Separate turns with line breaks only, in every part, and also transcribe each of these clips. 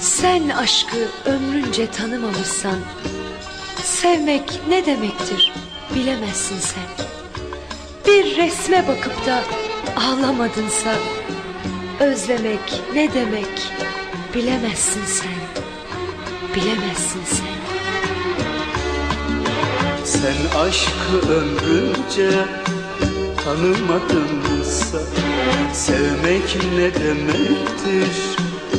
Sen aşkı ömrünce tanımamışsan Sevmek ne demektir bilemezsin sen. Bir resme bakıp da ağlamadınsa Özlemek ne demek bilemezsin sen. Bilemezsin sen.
Sen aşkı ömrünce tanımadınsa Sevmek ne demektir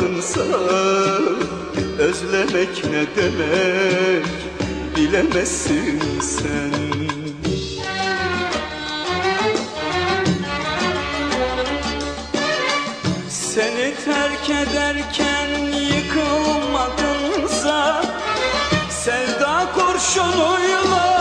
aşkınsa Özlemek ne demek? Bilemezsin sen. Seni terk ederken yıkılmadınsa Sevda kurşunuyla